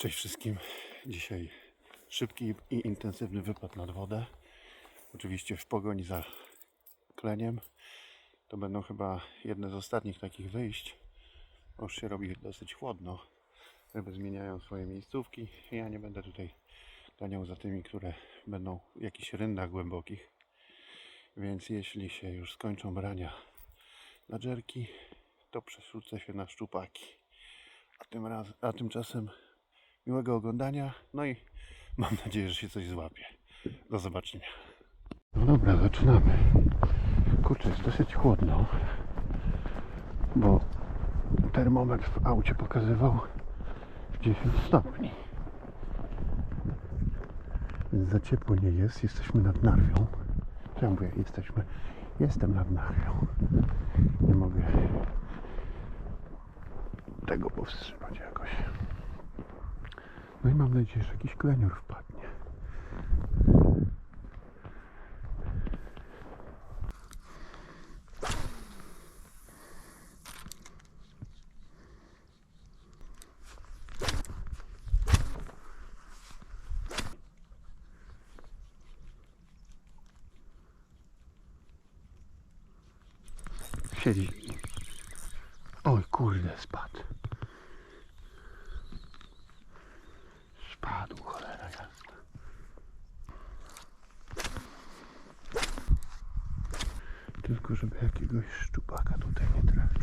Cześć wszystkim. Dzisiaj szybki i intensywny wypad nad wodę. Oczywiście w pogoni za kleniem. To będą chyba jedne z ostatnich takich wyjść. Już się robi dosyć chłodno. Ryby zmieniają swoje miejscówki. Ja nie będę tutaj ganiał za tymi, które będą w jakichś ryndach głębokich. Więc jeśli się już skończą brania na dżerki, to przerzucę się na szczupaki. A, tym raz, a tymczasem miłego oglądania. No i mam nadzieję, że się coś złapie. Do zobaczenia. No dobra, zaczynamy. Kurczę, jest dosyć chłodno, bo termometr w aucie pokazywał 10 stopni. Więc za ciepło nie jest. Jesteśmy nad Narwią. Ja mówię? Jesteśmy. Jestem nad Narwią. Nie mogę tego powstrzymać. No i mam nadzieję, że jakiś klenior wpadnie. Siedzi. Oj kurde, spadł. Tylko żeby jakiegoś szczupaka tutaj nie trafił.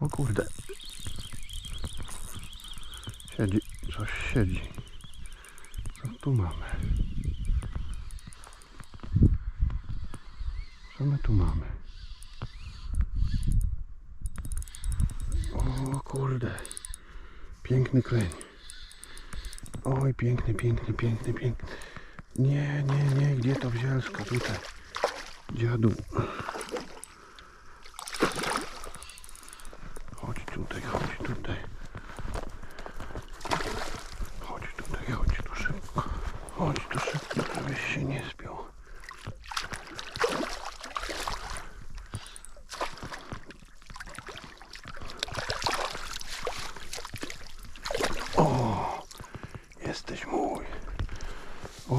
O kurde. Siedzi, coś siedzi. Co tu mamy? Co my tu mamy? O kurde. Piękny kleń. Oj, piękny, piękny, piękny, piękny. Nie, nie, nie, gdzie to wzielsko? Tutaj. Dziadu. Chodź tutaj, chodź tutaj. Chodź tutaj, chodź tu szybko. Chodź tu szybko, żebyś się nie spiął.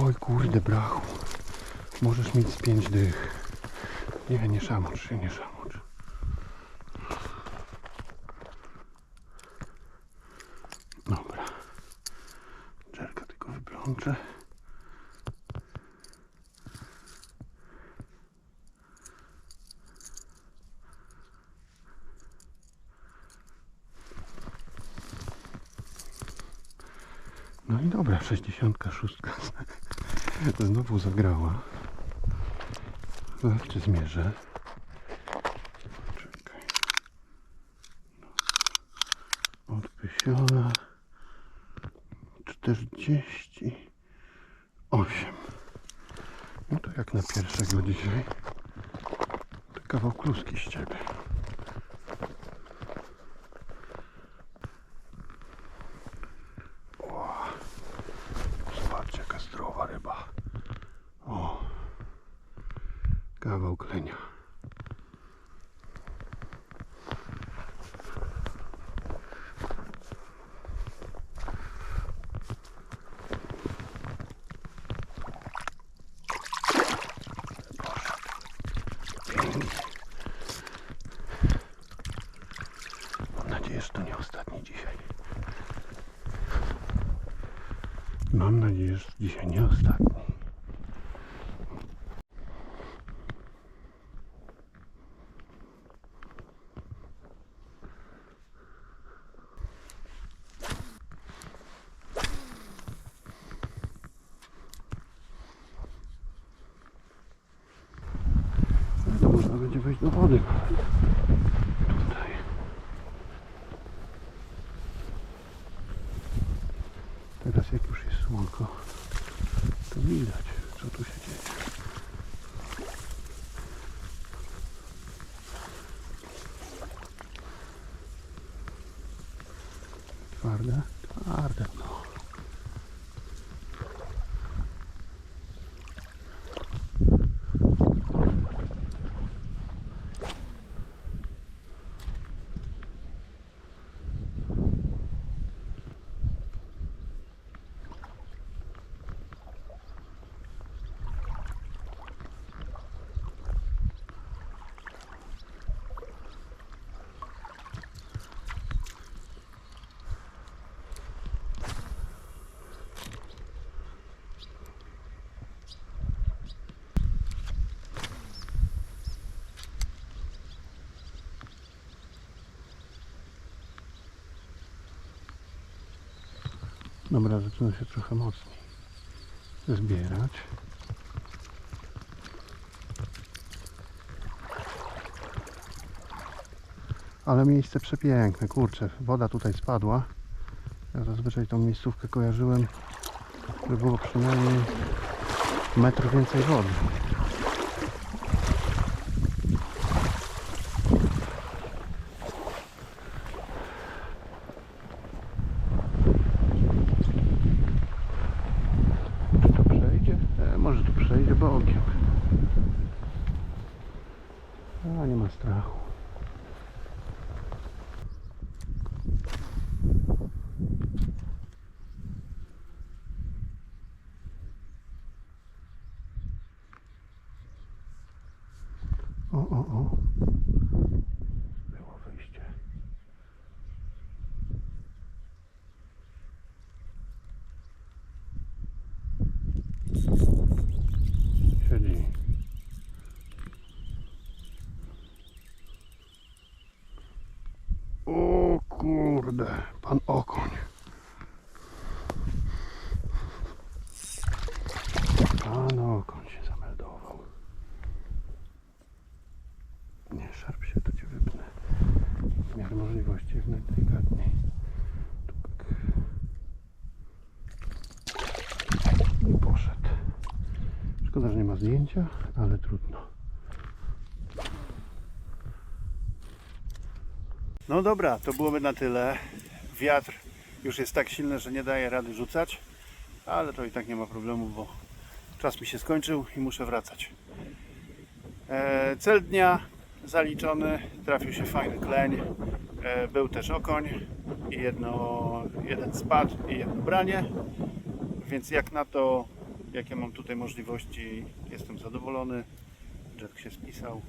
Oj kurde brachu. Możesz mieć z pięć dych. Nie, nie szamocz się, nie szamocz. Dobra. Czerka tylko wyplączę. No i dobra, 66 znowu zagrała. Zobaczcie, zmierzę. Czekaj. Od pysiona 48. No to jak na pierwszego dzisiaj. Kawał kluski z ciebie. O, zobaczcie jaka zdrowa ryba. O, kawał klenia. Mam nadzieję, że nie ostatni dzisiaj. Mam że dzisiaj nie ostatni. No to wejść do wody. Tutaj. Teraz jak już jest słonko, to widać, co tu się dzieje. Twarde? Twarde, no. Dobra, zaczyna się trochę mocniej zbierać. Ale miejsce przepiękne, kurczę, woda tutaj spadła. Ja zazwyczaj tą miejscówkę kojarzyłem, by było przynajmniej metr więcej wody. Czy to przejdzie? E, może tu przejdzie bokiem. A nie ma strachu. O, o. Było wyjście. Siedzi. O kurde, pan okoń. Pan okoń się zameldował. Nie szarp się, to cię wypnę. W miarę możliwości jak najdelikatniej. Tupek. I poszedł. Szkoda, że nie ma zdjęcia, ale trudno. No dobra, to byłoby na tyle. Wiatr już jest tak silny, że nie daje rady rzucać, ale to i tak nie ma problemu, bo czas mi się skończył i muszę wracać. E, cel dnia zaliczony, trafił się fajny kleń, e, był też okoń i jedno, jeden spad i jedno branie, więc jak na to, jakie mam tutaj możliwości, jestem zadowolony. Jack się spisał.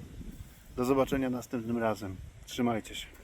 Do zobaczenia następnym razem. Trzymajcie się.